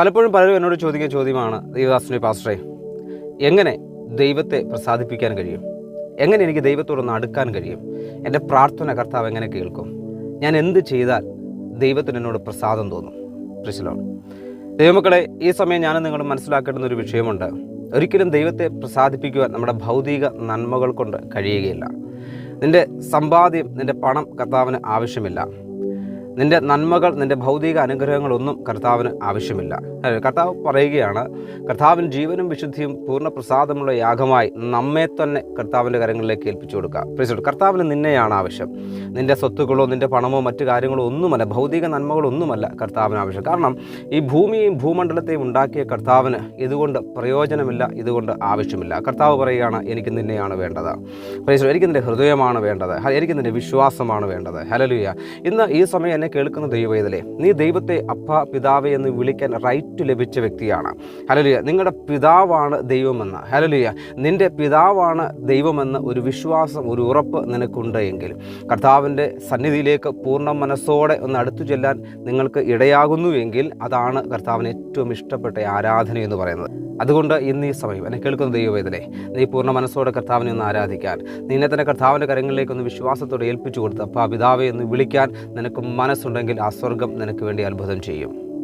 പലപ്പോഴും പലരും എന്നോട് ചോദിക്കുന്ന ചോദ്യമാണ് ദൈവദാസനെ പാസ്റ്ററെ എങ്ങനെ ദൈവത്തെ പ്രസാദിപ്പിക്കാൻ കഴിയും? എങ്ങനെ എനിക്ക് ദൈവത്തോടൊന്ന് അടുക്കാൻ കഴിയും? എന്റെ പ്രാർത്ഥന കർത്താവ് എങ്ങനെ കേൾക്കും? ഞാൻ എന്ത് ചെയ്താൽ ദൈവത്തിന് എന്നോട് പ്രസാദം തോന്നും? പ്രശ്നമാണ് ദൈവമക്കളെ ഈ സമയം ഞാൻ നിങ്ങൾ മനസ്സിലാക്കേണ്ടുന്ന ഒരു വിഷയമുണ്ട്. ഒരിക്കലും ദൈവത്തെ പ്രസാദിപ്പിക്കുവാൻ നമ്മുടെ ഭൗതിക നന്മകൾ കൊണ്ട് കഴിയുകയില്ല. നിന്റെ സമ്പാദ്യം നിന്റെ പണം കർത്താവിന് ആവശ്യമില്ല. നിന്റെ നന്മകൾ നിന്റെ ഭൗതിക അനുഗ്രഹങ്ങളൊന്നും കർത്താവിന് ആവശ്യമില്ല. കർത്താവ് പറയുകയാണ് കർത്താവിന് ജീവനും വിശുദ്ധിയും പൂർണ പ്രസാദമുള്ള യാഗമായി നമ്മെ തന്നെ കർത്താവിന്റെ കരങ്ങളിലേക്ക് ഏൽപ്പിച്ചു കൊടുക്കുക. കർത്താവിന് നിന്നെയാണ് ആവശ്യം. നിന്റെ സ്വത്തുക്കളോ നിന്റെ പണമോ മറ്റു കാര്യങ്ങളോ ഒന്നുമല്ല ഭൗതിക നന്മകളൊന്നുമല്ല കർത്താവിന് ആവശ്യം. കാരണം ഈ ഭൂമിയും ഭൂമണ്ഡലത്തെയും ഉണ്ടാക്കിയ കർത്താവിന് ഇതുകൊണ്ട് പ്രയോജനമില്ല ഇതുകൊണ്ട് ആവശ്യമില്ല. കർത്താവ് പറയുകയാണ് എനിക്ക് നിന്നെയാണ് വേണ്ടത്. എനിക്ക് നിന്റെ ഹൃദയമാണ് വേണ്ടത്. എനിക്ക് നിന്റെ വിശ്വാസമാണ് വേണ്ടത്. ഹലലുയ ഇന്ന് ഈ സമയം എന്നെ കേൾക്കുന്ന ദൈവവേദലേ നീ ദൈവത്തെ അപ്പ പിതാവേ എന്ന് വിളിക്കാൻ റൈറ്റ് ലഭിച്ച വ്യക്തിയാണ്. ഹലലിയ നിങ്ങളുടെ പിതാവാണ് ദൈവമെന്ന്. ഹലലിയ നിന്റെ പിതാവാണ് ദൈവമെന്ന് ഒരു വിശ്വാസം ഒരു ഉറപ്പ് നിനക്കുണ്ട് എങ്കിൽ കർത്താവിന്റെ സന്നിധിയിലേക്ക് പൂർണ മനസ്സോടെ ഒന്ന് അടുത്തു ചെല്ലാൻ നിങ്ങൾക്ക് ഇടയാകുന്നുവെങ്കിൽ അതാണ് കർത്താവിന് ഏറ്റവും ഇഷ്ടപ്പെട്ട ആരാധന എന്ന് പറയുന്നത്. അതുകൊണ്ട് ഇന്ന് ഈ സമയം എന്നെ കേൾക്കുന്ന ദൈവവേദനെ നീ പൂർണ മനസ്സോടെ കർത്താവിനെ ഒന്ന് ആരാധിക്കാൻ നിന്നെ തന്നെ കർത്താവിന്റെ കരങ്ങളിലേക്ക് ഒന്ന് വിശ്വാസത്തോടെ ഏൽപ്പിച്ചു കൊടുത്ത് അപ്പാ പിതാവെ എന്ന് വിളിക്കാൻ നിനക്ക് മനസ്സുണ്ടെങ്കിൽ ആ സ്വർഗം നിനക്ക് വേണ്ടി അത്ഭുതം ചെയ്യും.